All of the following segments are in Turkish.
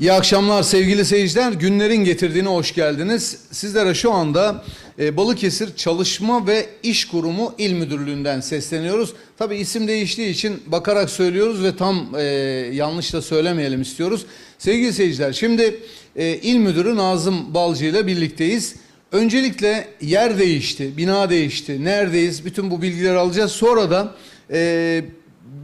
İyi akşamlar sevgili seyirciler. Günlerin getirdiğine hoş geldiniz. Sizlere şu anda e, Balıkesir Çalışma ve İş Kurumu İl Müdürlüğü'nden sesleniyoruz. Tabi isim değiştiği için bakarak söylüyoruz ve tam e, yanlış da söylemeyelim istiyoruz. Sevgili seyirciler şimdi e, İl Müdürü Nazım Balcı ile birlikteyiz. Öncelikle yer değişti, bina değişti, neredeyiz bütün bu bilgileri alacağız. Sonra da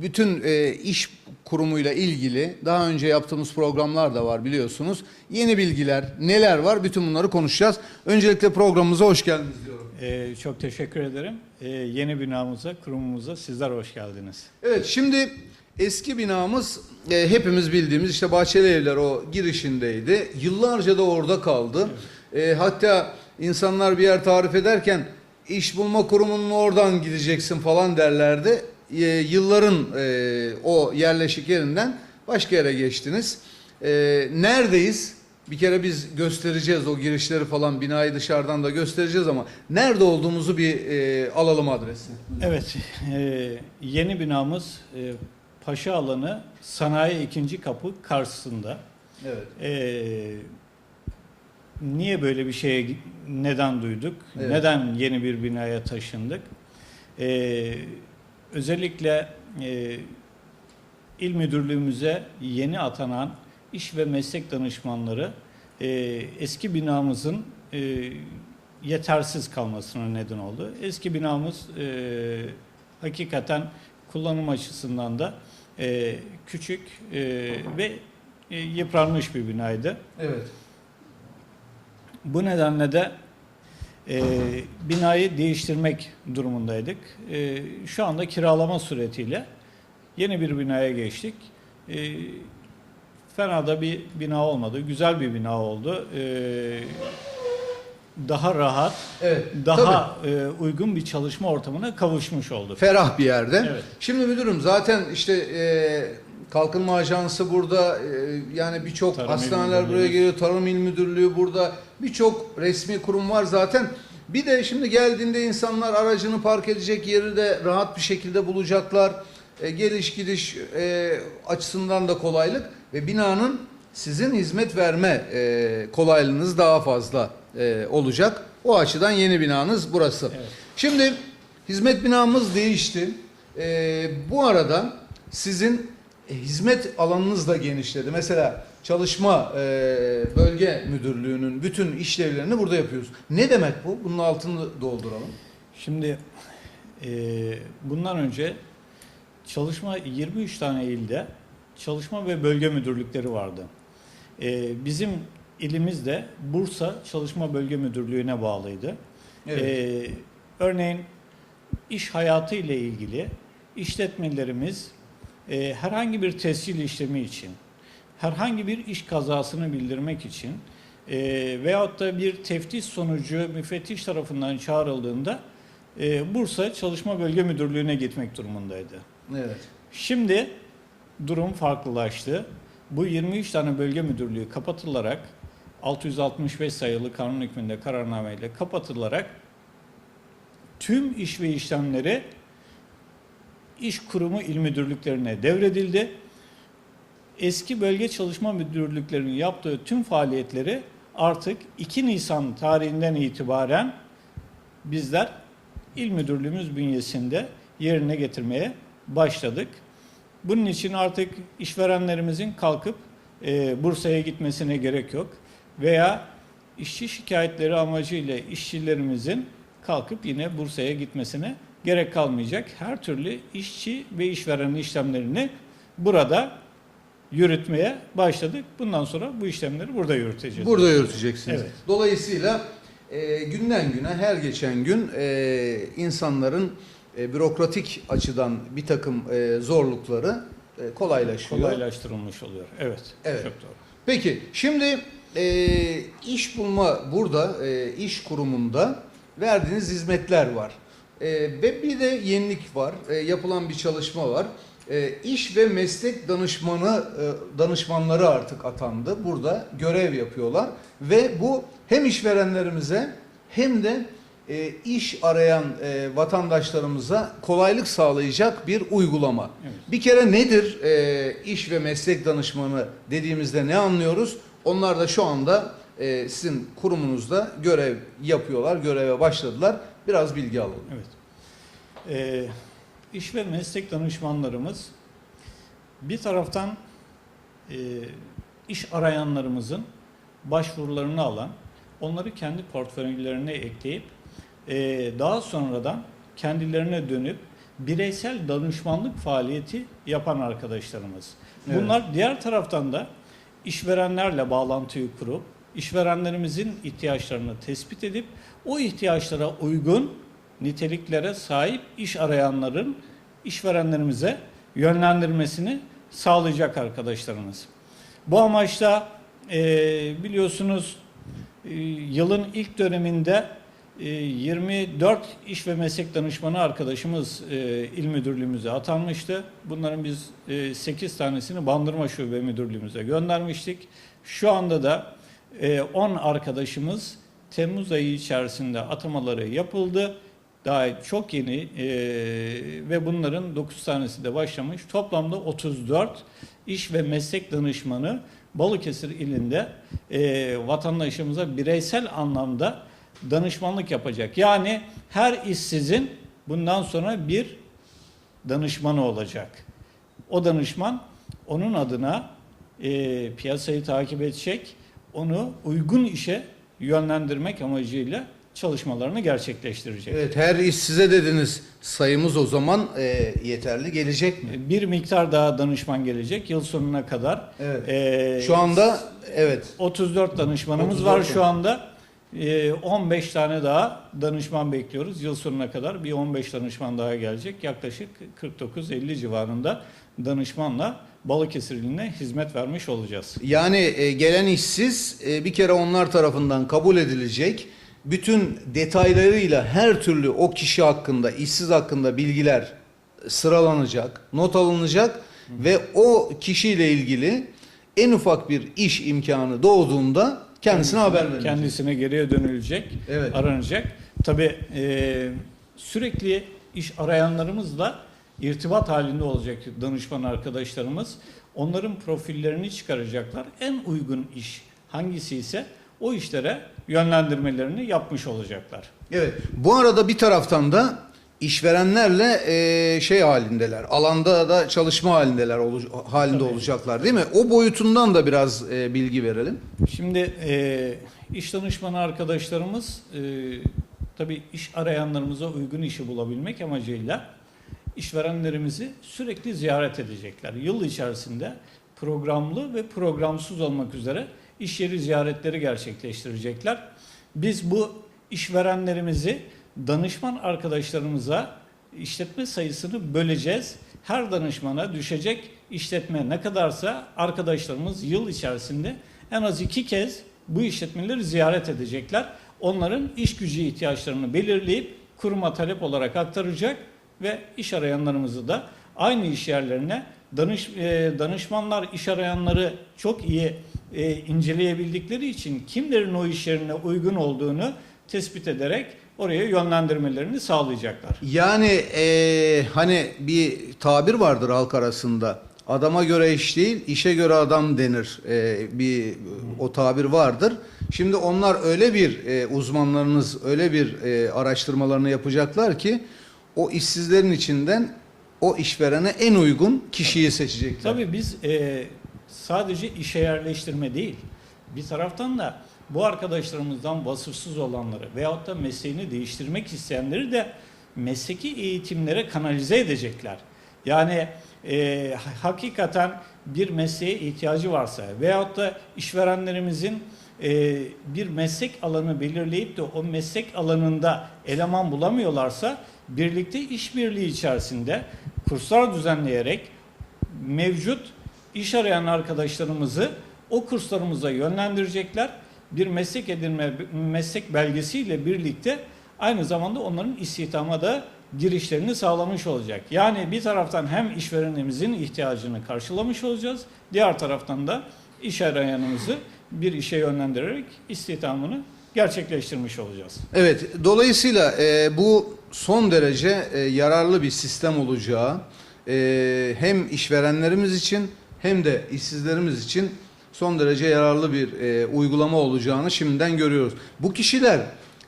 bütün iş kurumuyla ilgili daha önce yaptığımız programlar da var biliyorsunuz. Yeni bilgiler, neler var bütün bunları konuşacağız. Öncelikle programımıza hoş geldiniz diyorum. Ee, çok teşekkür ederim. Ee, yeni binamıza, kurumumuza sizler hoş geldiniz. Evet şimdi eski binamız e, hepimiz bildiğimiz işte Bahçeli Evler o girişindeydi. Yıllarca da orada kaldı. E, hatta insanlar bir yer tarif ederken iş bulma kurumunun oradan gideceksin falan derlerdi. E, yılların e, o yerleşik yerinden başka yere geçtiniz. E, neredeyiz? Bir kere biz göstereceğiz o girişleri falan binayı dışarıdan da göstereceğiz ama nerede olduğumuzu bir e, alalım adresi. Evet, e, yeni binamız e, Paşa Alanı Sanayi ikinci Kapı karşısında. Evet. E, niye böyle bir şeye neden duyduk? Evet. Neden yeni bir binaya taşındık? E, özellikle e, il müdürlüğümüze yeni atanan iş ve meslek danışmanları e, eski binamızın e, yetersiz kalmasına neden oldu. Eski binamız e, hakikaten kullanım açısından da e, küçük e, ve e, yıpranmış bir binaydı. Evet. Bu nedenle de e, binayı değiştirmek durumundaydık. E, şu anda kiralama suretiyle yeni bir binaya geçtik. E, fena da bir bina olmadı. Güzel bir bina oldu. E, daha rahat, Evet. daha e, uygun bir çalışma ortamına kavuşmuş olduk. ferah bir yerde. Evet. Şimdi müdürüm zaten işte e, Kalkınma Ajansı burada e, yani birçok Tarım İl hastaneler buraya geliyor. Tarım İl Müdürlüğü burada. Birçok resmi kurum var zaten. Bir de şimdi geldiğinde insanlar aracını park edecek yeri de rahat bir şekilde bulacaklar. E, geliş gidiş e, açısından da kolaylık ve binanın sizin hizmet verme e, kolaylığınız daha fazla e, olacak. O açıdan yeni binanız burası. Evet. Şimdi hizmet binamız değişti. Ee, bu arada sizin e, hizmet alanınız da genişledi. Mesela çalışma e, bölge müdürlüğünün bütün işlevlerini burada yapıyoruz. Ne demek bu? Bunun altını dolduralım. Şimdi e, bundan önce çalışma 23 tane ilde çalışma ve bölge müdürlükleri vardı. E, bizim ilimizde Bursa Çalışma Bölge Müdürlüğü'ne bağlıydı. Evet. E, örneğin iş hayatı ile ilgili işletmelerimiz e, herhangi bir tescil işlemi için, herhangi bir iş kazasını bildirmek için e, veyahut da bir teftiş sonucu müfettiş tarafından çağrıldığında e, Bursa Çalışma Bölge Müdürlüğü'ne gitmek durumundaydı. Evet. Şimdi durum farklılaştı. Bu 23 tane bölge müdürlüğü kapatılarak 665 sayılı kanun hükmünde kararnameyle kapatılarak tüm iş ve işlemleri iş kurumu il müdürlüklerine devredildi. Eski bölge çalışma müdürlüklerinin yaptığı tüm faaliyetleri artık 2 Nisan tarihinden itibaren bizler il müdürlüğümüz bünyesinde yerine getirmeye başladık. Bunun için artık işverenlerimizin kalkıp e, Bursa'ya gitmesine gerek yok. Veya işçi şikayetleri amacıyla işçilerimizin kalkıp yine Bursa'ya gitmesine gerek kalmayacak. Her türlü işçi ve işveren işlemlerini burada yürütmeye başladık. Bundan sonra bu işlemleri burada yürüteceğiz. Burada yürüteceksiniz. Evet. Dolayısıyla e, günden güne her geçen gün e, insanların e, bürokratik açıdan bir takım e, zorlukları e, kolaylaşıyor. Kolaylaştırılmış oluyor. Evet. Evet. Çok doğru. Peki şimdi e, iş bulma burada e, iş kurumunda verdiğiniz hizmetler var. E, ve bir de yenilik var. E, yapılan bir çalışma var. E, iş ve meslek danışmanı e, danışmanları artık atandı. Burada görev yapıyorlar ve bu hem işverenlerimize hem de e, iş arayan e, vatandaşlarımıza kolaylık sağlayacak bir uygulama. Evet. Bir kere nedir e, iş ve meslek danışmanı dediğimizde ne anlıyoruz? Onlar da şu anda e, sizin kurumunuzda görev yapıyorlar, göreve başladılar. Biraz bilgi alalım. Evet. Ee, iş ve meslek danışmanlarımız bir taraftan e, iş arayanlarımızın başvurularını alan, onları kendi portföylerine ekleyip e, daha sonradan kendilerine dönüp bireysel danışmanlık faaliyeti yapan arkadaşlarımız. Evet. Bunlar diğer taraftan da işverenlerle bağlantıyı kurup işverenlerimizin ihtiyaçlarını tespit edip o ihtiyaçlara uygun niteliklere sahip iş arayanların işverenlerimize yönlendirmesini sağlayacak arkadaşlarımız. Bu amaçla e, biliyorsunuz e, yılın ilk döneminde e, 24 iş ve meslek danışmanı arkadaşımız e, il müdürlüğümüze atanmıştı. Bunların biz e, 8 tanesini Bandırma Şube Müdürlüğümüze göndermiştik. Şu anda da e, 10 arkadaşımız Temmuz ayı içerisinde atamaları yapıldı. Daha çok yeni e, ve bunların 9 tanesi de başlamış. Toplamda 34 iş ve meslek danışmanı Balıkesir ilinde e, vatandaşımıza bireysel anlamda danışmanlık yapacak. Yani her işsizin bundan sonra bir danışmanı olacak. O danışman onun adına e, piyasayı takip edecek, onu uygun işe yönlendirmek amacıyla çalışmalarını gerçekleştirecek. Evet, her iş size dediniz. Sayımız o zaman e, yeterli gelecek mi? Bir miktar daha danışman gelecek yıl sonuna kadar. Evet. E, Şu anda evet 34 danışmanımız 34 var şu anda. Ee, 15 tane daha danışman bekliyoruz. Yıl sonuna kadar bir 15 danışman daha gelecek. Yaklaşık 49-50 civarında danışmanla Balıkesir iline hizmet vermiş olacağız. Yani e, gelen işsiz e, bir kere onlar tarafından kabul edilecek. Bütün detaylarıyla her türlü o kişi hakkında, işsiz hakkında bilgiler sıralanacak, not alınacak ve o kişiyle ilgili en ufak bir iş imkanı doğduğunda kendisine haber verilecek. Kendisine geriye dönülecek, Evet. aranacak. Tabii e, sürekli iş arayanlarımızla irtibat halinde olacak danışman arkadaşlarımız. Onların profillerini çıkaracaklar. En uygun iş hangisi ise o işlere yönlendirmelerini yapmış olacaklar. Evet. Bu arada bir taraftan da işverenlerle e, şey halindeler. Alanda da çalışma halindeler olu- halinde Tabii. olacaklar değil mi? O boyutundan da biraz e, bilgi verelim. Şimdi e, iş danışmanı arkadaşlarımız e, tabii iş arayanlarımıza uygun işi bulabilmek amacıyla işverenlerimizi sürekli ziyaret edecekler. Yıl içerisinde programlı ve programsız olmak üzere iş yeri ziyaretleri gerçekleştirecekler. Biz bu işverenlerimizi danışman arkadaşlarımıza işletme sayısını böleceğiz. Her danışmana düşecek işletme ne kadarsa arkadaşlarımız yıl içerisinde en az iki kez bu işletmeleri ziyaret edecekler. Onların iş gücü ihtiyaçlarını belirleyip kuruma talep olarak aktaracak ve iş arayanlarımızı da aynı iş yerlerine danış, e, danışmanlar iş arayanları çok iyi e, inceleyebildikleri için kimlerin o iş yerine uygun olduğunu tespit ederek oraya yönlendirmelerini sağlayacaklar. Yani e, hani bir tabir vardır halk arasında. Adama göre iş değil, işe göre adam denir. E, bir o tabir vardır. Şimdi onlar öyle bir e, uzmanlarınız öyle bir e, araştırmalarını yapacaklar ki o işsizlerin içinden o işverene en uygun kişiyi seçecekler. Tabii biz e, sadece işe yerleştirme değil, bir taraftan da bu arkadaşlarımızdan vasıfsız olanları veyahut da mesleğini değiştirmek isteyenleri de mesleki eğitimlere kanalize edecekler. Yani e, hakikaten bir mesleğe ihtiyacı varsa veyahut da işverenlerimizin e, bir meslek alanı belirleyip de o meslek alanında eleman bulamıyorlarsa birlikte işbirliği içerisinde kurslar düzenleyerek mevcut iş arayan arkadaşlarımızı o kurslarımıza yönlendirecekler. Bir meslek edinme meslek belgesiyle birlikte aynı zamanda onların istihdama da girişlerini sağlamış olacak. Yani bir taraftan hem işverenimizin ihtiyacını karşılamış olacağız. Diğer taraftan da iş arayanımızı bir işe yönlendirerek istihdamını gerçekleştirmiş olacağız. Evet, dolayısıyla e, bu son derece e, yararlı bir sistem olacağı e, hem işverenlerimiz için hem de işsizlerimiz için son derece yararlı bir e, uygulama olacağını şimdiden görüyoruz. Bu kişiler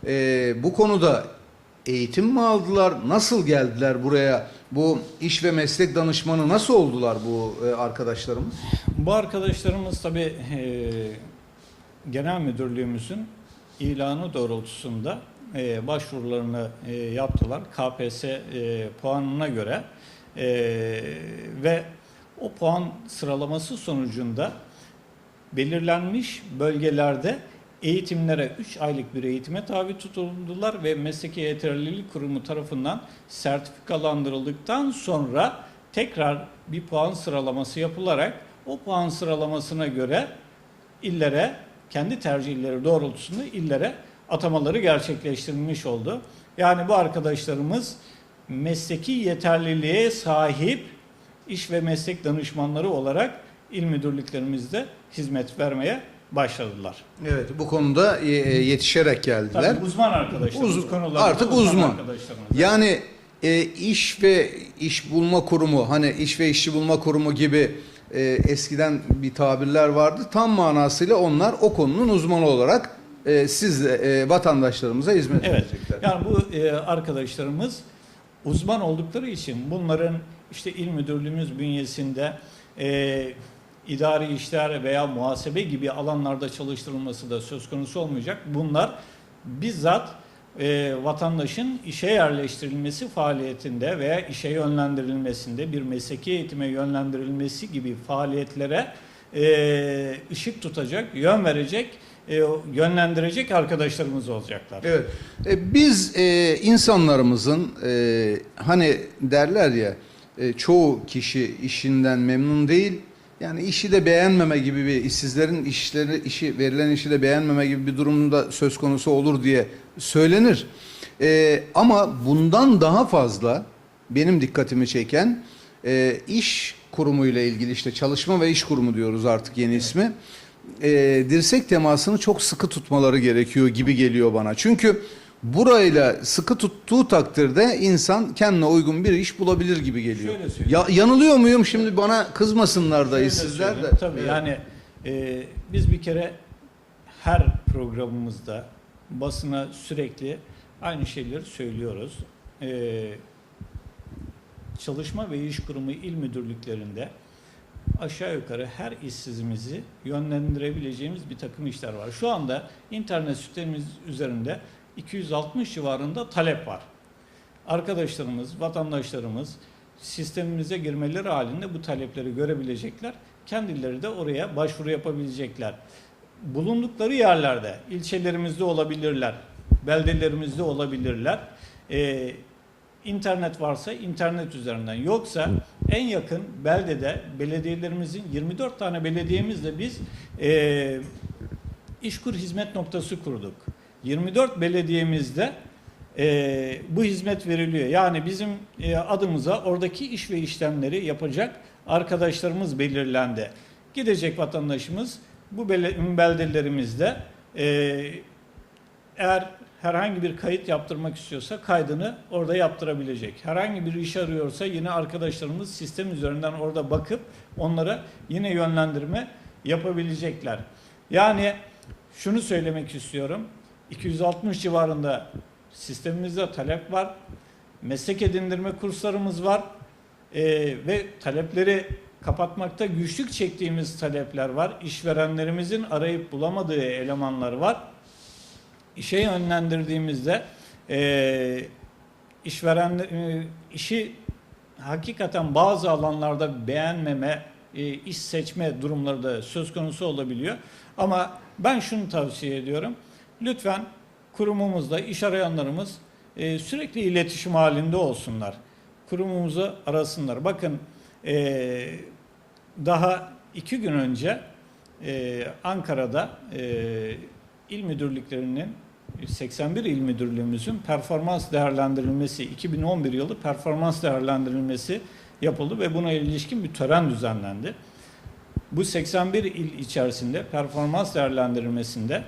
e, bu konuda eğitim mi aldılar? Nasıl geldiler buraya? Bu iş ve meslek danışmanı nasıl oldular bu e, arkadaşlarımız? Bu arkadaşlarımız tabii e, genel müdürlüğümüzün ilanı doğrultusunda e, başvurularını e, yaptılar. KPSS e, puanına göre e, ve o puan sıralaması sonucunda belirlenmiş bölgelerde eğitimlere 3 aylık bir eğitime tabi tutuldular ve Mesleki Yeterlilik Kurumu tarafından sertifikalandırıldıktan sonra tekrar bir puan sıralaması yapılarak o puan sıralamasına göre illere kendi tercihleri doğrultusunda illere atamaları gerçekleştirilmiş oldu. Yani bu arkadaşlarımız mesleki yeterliliğe sahip iş ve meslek danışmanları olarak il müdürlüklerimizde hizmet vermeye başladılar. Evet, bu konuda e, e, yetişerek geldiler. Tabii uzman arkadaşlarımız Uz- konularda artık uzman. arkadaşlarımız. Yani e, iş ve iş bulma kurumu hani iş ve işçi bulma kurumu gibi e, eskiden bir tabirler vardı. Tam manasıyla onlar o konunun uzmanı olarak e, siz de e, vatandaşlarımıza hizmet Evet. edecekler. Yani bu e, arkadaşlarımız uzman oldukları için bunların işte il müdürlüğümüz bünyesinde e, idari işler veya muhasebe gibi alanlarda çalıştırılması da söz konusu olmayacak. Bunlar bizzat e, vatandaşın işe yerleştirilmesi faaliyetinde veya işe yönlendirilmesinde bir mesleki eğitime yönlendirilmesi gibi faaliyetlere e, ışık tutacak, yön verecek, e, yönlendirecek arkadaşlarımız olacaklar. Evet. E, biz e, insanlarımızın e, hani derler ya e, çoğu kişi işinden memnun değil. Yani işi de beğenmeme gibi bir işsizlerin işleri işi verilen işi de beğenmeme gibi bir durumda söz konusu olur diye söylenir. Ama bundan daha fazla benim dikkatimi çeken iş kurumuyla ilgili işte çalışma ve iş kurumu diyoruz artık yeni ismi e, dirsek temasını çok sıkı tutmaları gerekiyor gibi geliyor bana. Çünkü burayla sıkı tuttuğu takdirde insan kendine uygun bir iş bulabilir gibi geliyor. Ya, yanılıyor muyum şimdi bana kızmasınlar da sizler de. Tabii Evet. yani e, biz bir kere her programımızda basına sürekli aynı şeyleri söylüyoruz. E, Çalışma ve İş Kurumu il müdürlüklerinde aşağı yukarı her işsizimizi yönlendirebileceğimiz bir takım işler var. Şu anda internet sitemiz üzerinde 260 civarında talep var. Arkadaşlarımız, vatandaşlarımız sistemimize girmeleri halinde bu talepleri görebilecekler. Kendileri de oraya başvuru yapabilecekler. Bulundukları yerlerde, ilçelerimizde olabilirler, beldelerimizde olabilirler. Ee, internet varsa internet üzerinden. Yoksa en yakın beldede belediyelerimizin 24 tane belediyemizle biz e, İşkur hizmet noktası kurduk. 24 belediyemizde e, bu hizmet veriliyor. Yani bizim e, adımıza oradaki iş ve işlemleri yapacak arkadaşlarımız belirlendi. Gidecek vatandaşımız bu beldelerimizde e, eğer herhangi bir kayıt yaptırmak istiyorsa kaydını orada yaptırabilecek. Herhangi bir iş arıyorsa yine arkadaşlarımız sistem üzerinden orada bakıp onlara yine yönlendirme yapabilecekler. Yani şunu söylemek istiyorum. 260 civarında sistemimizde talep var. Meslek edindirme kurslarımız var. Ee, ve talepleri kapatmakta güçlük çektiğimiz talepler var. İşverenlerimizin arayıp bulamadığı elemanlar var. İşe yönlendirdiğimizde e, işveren e, işi hakikaten bazı alanlarda beğenmeme, e, iş seçme durumları da söz konusu olabiliyor. Ama ben şunu tavsiye ediyorum. Lütfen kurumumuzda iş arayanlarımız e, sürekli iletişim halinde olsunlar. Kurumumuzu arasınlar. Bakın e, daha iki gün önce e, Ankara'da e, il müdürlüklerinin 81 il müdürlüğümüzün performans değerlendirilmesi 2011 yılı performans değerlendirilmesi yapıldı ve buna ilişkin bir tören düzenlendi. Bu 81 il içerisinde performans değerlendirilmesinde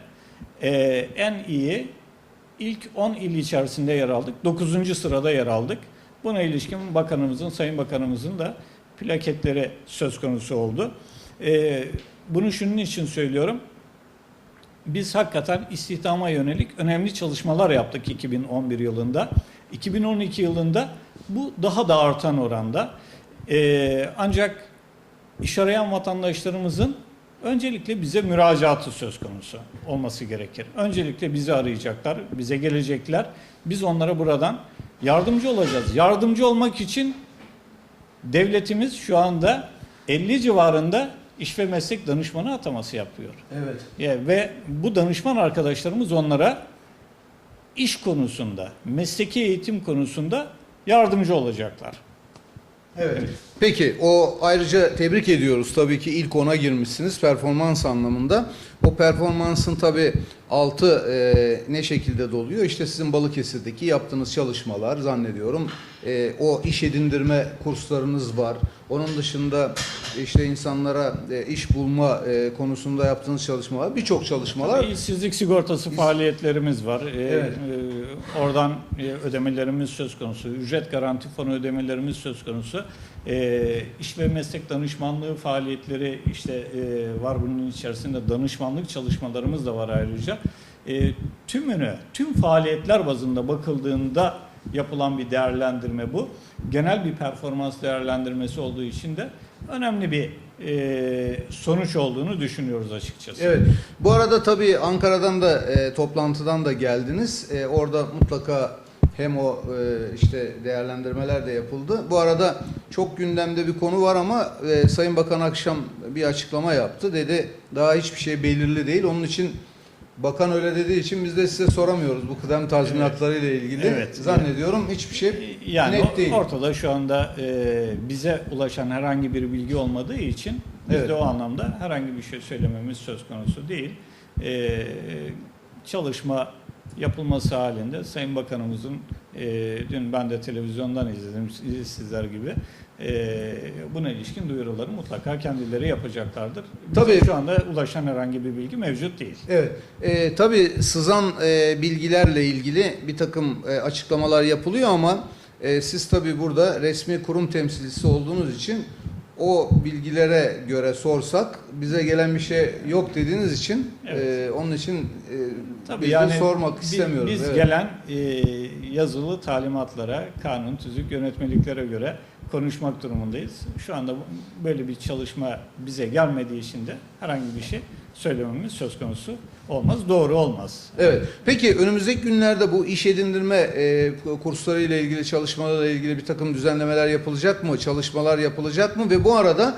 e, en iyi ilk 10 il içerisinde yer aldık. 9. sırada yer aldık. Buna ilişkin bakanımızın, sayın bakanımızın da plaketleri söz konusu oldu. E, bunu şunun için söylüyorum. Biz hakikaten istihdama yönelik önemli çalışmalar yaptık 2011 yılında. 2012 yılında bu daha da artan oranda. Ee, ancak iş arayan vatandaşlarımızın öncelikle bize müracaatı söz konusu olması gerekir. Öncelikle bizi arayacaklar, bize gelecekler. Biz onlara buradan yardımcı olacağız. Yardımcı olmak için devletimiz şu anda 50 civarında iş ve meslek danışmanı ataması yapıyor. Evet. Ya ve bu danışman arkadaşlarımız onlara iş konusunda, mesleki eğitim konusunda yardımcı olacaklar. Evet. Peki o ayrıca tebrik ediyoruz tabii ki ilk ona girmişsiniz performans anlamında. O performansın tabii altı e, ne şekilde doluyor? İşte sizin Balıkesir'deki yaptığınız çalışmalar zannediyorum. E, o iş edindirme kurslarınız var. Onun dışında işte insanlara e, iş bulma e, konusunda yaptığınız çalışmalar, birçok çalışmalar. Tabii işsizlik sigortası faaliyetlerimiz var. Ee, Evet. e, oradan e, ödemelerimiz söz konusu. Ücret garanti fonu ödemelerimiz söz konusu. Ee, iş ve meslek danışmanlığı faaliyetleri işte e, var bunun içerisinde danışmanlık çalışmalarımız da var ayrıca. E, tümünü, tüm faaliyetler bazında bakıldığında yapılan bir değerlendirme bu. Genel bir performans değerlendirmesi olduğu için de önemli bir e, sonuç olduğunu düşünüyoruz açıkçası. Evet. Bu arada tabii Ankara'dan da e, toplantıdan da geldiniz. E, orada mutlaka hem o e, işte değerlendirmeler de yapıldı. Bu arada çok gündemde bir konu var ama e, Sayın Bakan akşam bir açıklama yaptı. Dedi daha hiçbir şey belirli değil. Onun için Bakan öyle dediği için biz de size soramıyoruz bu kıdem tazminatları ile ilgili. Evet. Zannediyorum hiçbir şey Yani net değil. ortada şu anda e, bize ulaşan herhangi bir bilgi olmadığı için biz Evet. de o anlamda herhangi bir şey söylememiz söz konusu değil. E, çalışma yapılması halinde Sayın Bakanımızın e, dün ben de televizyondan izledim siz- sizler gibi e, buna ilişkin duyuruları mutlaka kendileri yapacaklardır. Bize Tabii. şu anda ulaşan herhangi bir bilgi mevcut değil. Evet. E, tabii sızan e, bilgilerle ilgili bir takım e, açıklamalar yapılıyor ama e, siz tabii burada resmi kurum temsilcisi olduğunuz için o bilgilere göre sorsak bize gelen bir şey yok dediğiniz için Evet. e, onun için e, Tabii biz de yani sormak biz- istemiyoruz. Biz evet. gelen e, yazılı talimatlara, kanun, tüzük, yönetmeliklere göre konuşmak durumundayız. Şu anda böyle bir çalışma bize gelmediği için de herhangi bir şey söylememiz söz konusu olmaz. Doğru olmaz. Evet. Peki önümüzdeki günlerde bu iş edindirme e, kursları ile ilgili çalışmalarla ilgili bir takım düzenlemeler yapılacak mı? Çalışmalar yapılacak mı? Ve bu arada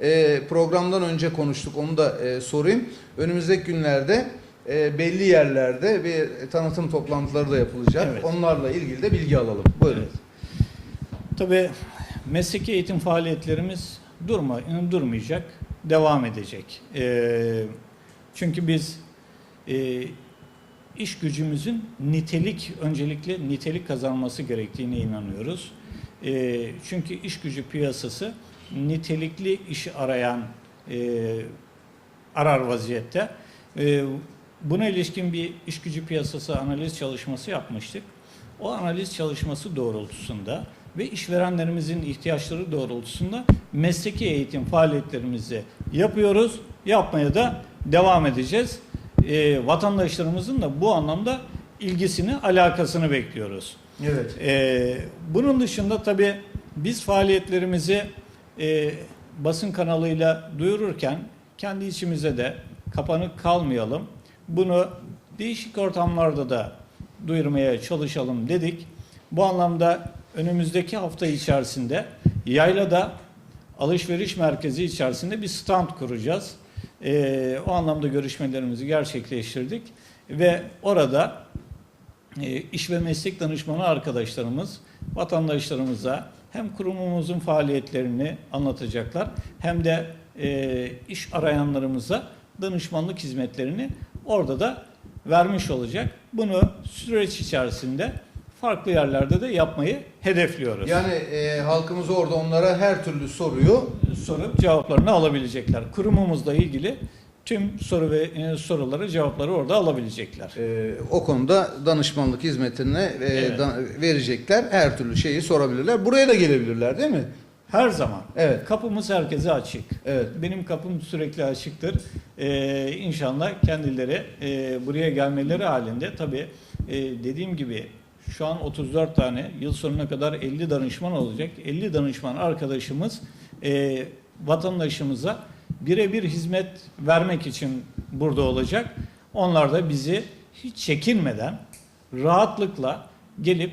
e, programdan önce konuştuk. Onu da e, sorayım. Önümüzdeki günlerde e, belli yerlerde bir tanıtım toplantıları da yapılacak. Evet. Onlarla ilgili de bilgi alalım. Buyurun. Evet. Tabii mesleki eğitim faaliyetlerimiz durma, durmayacak, devam edecek. Ee, çünkü biz e, iş gücümüzün nitelik, öncelikle nitelik kazanması gerektiğine inanıyoruz. E, çünkü iş gücü piyasası nitelikli işi arayan e, arar vaziyette. E, buna ilişkin bir iş gücü piyasası analiz çalışması yapmıştık. O analiz çalışması doğrultusunda ve işverenlerimizin ihtiyaçları doğrultusunda mesleki eğitim faaliyetlerimizi yapıyoruz. Yapmaya da devam edeceğiz. E, vatandaşlarımızın da bu anlamda ilgisini, alakasını bekliyoruz. Evet. Ee, bunun dışında tabii biz faaliyetlerimizi e, basın kanalıyla duyururken kendi içimize de kapanık kalmayalım. Bunu değişik ortamlarda da duyurmaya çalışalım dedik. Bu anlamda önümüzdeki hafta içerisinde Yayla'da alışveriş merkezi içerisinde bir stand kuracağız. Ee, o anlamda görüşmelerimizi gerçekleştirdik ve orada e, iş ve meslek danışmanı arkadaşlarımız vatandaşlarımıza hem kurumumuzun faaliyetlerini anlatacaklar hem de e, iş arayanlarımıza danışmanlık hizmetlerini orada da vermiş olacak. Bunu süreç içerisinde farklı yerlerde de yapmayı hedefliyoruz. Yani e, halkımız orada onlara her türlü soruyu sorup cevaplarını alabilecekler. Kurumumuzla ilgili tüm soru ve e, soruları cevapları orada alabilecekler. Ee, o konuda danışmanlık hizmetine e, Evet. da- verecekler. Her türlü şeyi sorabilirler. Buraya da gelebilirler değil mi? Her zaman. Evet. Kapımız herkese açık. Evet. Benim kapım sürekli açıktır. Ee, inşallah kendileri e, buraya gelmeleri halinde tabii e, dediğim gibi şu an 34 tane yıl sonuna kadar 50 danışman olacak. 50 danışman arkadaşımız e, vatandaşımıza birebir hizmet vermek için burada olacak. Onlar da bizi hiç çekinmeden rahatlıkla gelip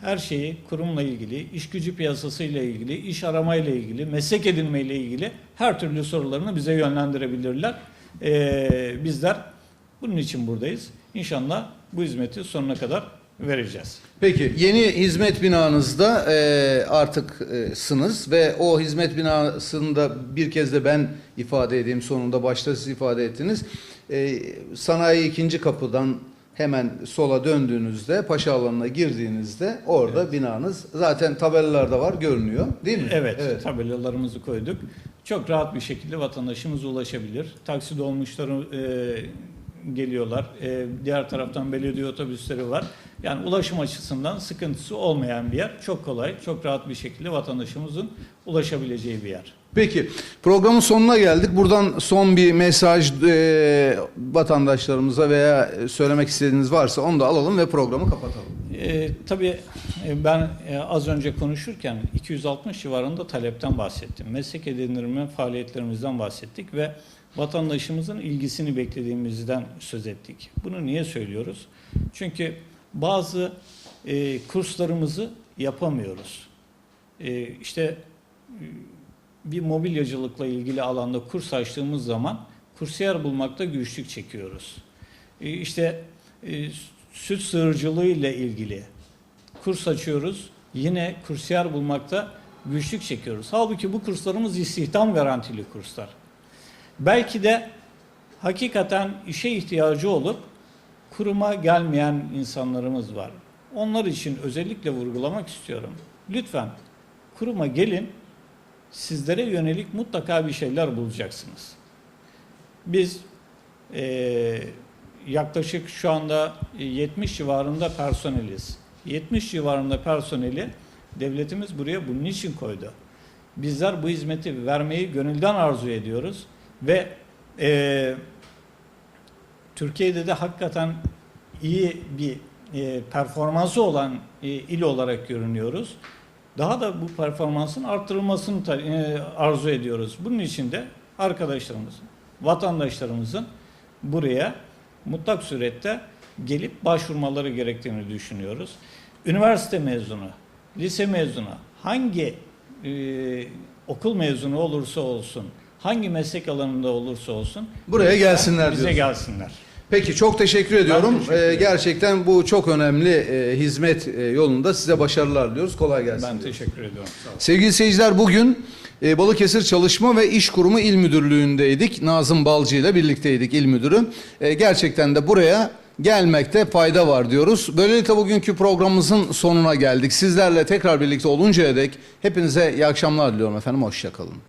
her şeyi kurumla ilgili, iş gücü piyasasıyla ilgili, iş aramayla ilgili, meslek edinmeyle ilgili her türlü sorularını bize yönlendirebilirler. Ee, bizler bunun için buradayız. İnşallah bu hizmeti sonuna kadar vereceğiz. Peki yeni hizmet binanızda e, artık e, sınız ve o hizmet binasında bir kez de ben ifade edeyim sonunda başta siz ifade ettiniz. E, sanayi ikinci kapıdan hemen sola döndüğünüzde paşa alanına girdiğinizde orada binanız zaten tabelalarda var görünüyor değil mi? Evet, tabelalarımızı koyduk. Çok rahat bir şekilde vatandaşımız ulaşabilir. Taksi dolmuşları e, geliyorlar. E, diğer taraftan belediye otobüsleri var. Yani ulaşım açısından sıkıntısı olmayan bir yer. Çok kolay, çok rahat bir şekilde vatandaşımızın ulaşabileceği bir yer. Peki programın sonuna geldik. Buradan son bir mesaj e, vatandaşlarımıza veya söylemek istediğiniz varsa onu da alalım ve programı kapatalım. E, tabii ben e, az önce konuşurken 260 civarında talepten bahsettim. Meslek edindirme faaliyetlerimizden bahsettik ve vatandaşımızın ilgisini beklediğimizden söz ettik. Bunu niye söylüyoruz? Çünkü bazı e, kurslarımızı yapamıyoruz. E, işte e, bir mobilyacılıkla ilgili alanda kurs açtığımız zaman kursiyer bulmakta güçlük çekiyoruz. E, işte e, süt sığırcılığı ile ilgili kurs açıyoruz. Yine kursiyer bulmakta güçlük çekiyoruz. Halbuki bu kurslarımız istihdam garantili kurslar. Belki de hakikaten işe ihtiyacı olup kuruma gelmeyen insanlarımız var. Onlar için özellikle vurgulamak istiyorum. Lütfen kuruma gelin. Sizlere yönelik mutlaka bir şeyler bulacaksınız. Biz eee yaklaşık şu anda 70 civarında personeliz. 70 civarında personeli devletimiz buraya bunun için koydu. Bizler bu hizmeti vermeyi gönülden arzu ediyoruz ve eee, Türkiye'de de hakikaten iyi bir e, performansı olan e, il olarak görünüyoruz. Daha da bu performansın arttırılmasını e, arzu ediyoruz. Bunun için de arkadaşlarımızın, vatandaşlarımızın buraya mutlak surette gelip başvurmaları gerektiğini düşünüyoruz. Üniversite mezunu, lise mezunu, hangi e, okul mezunu olursa olsun, hangi meslek alanında olursa olsun Buraya gelsinler bize diyorsun. gelsinler. Peki çok teşekkür ediyorum. teşekkür. Ee, gerçekten bu çok önemli e, hizmet e, yolunda size başarılar diliyoruz. Kolay gelsin. Ben diyoruz. teşekkür ediyorum. Sağ olun. Sevgili seyirciler bugün e, Balıkesir Çalışma ve İş Kurumu İl Müdürlüğü'ndeydik. Nazım Balcı ile birlikteydik il müdürü. E, gerçekten de buraya gelmekte fayda var diyoruz. Böylelikle bugünkü programımızın sonuna geldik. Sizlerle tekrar birlikte oluncaya dek hepinize iyi akşamlar diliyorum efendim. Hoşçakalın.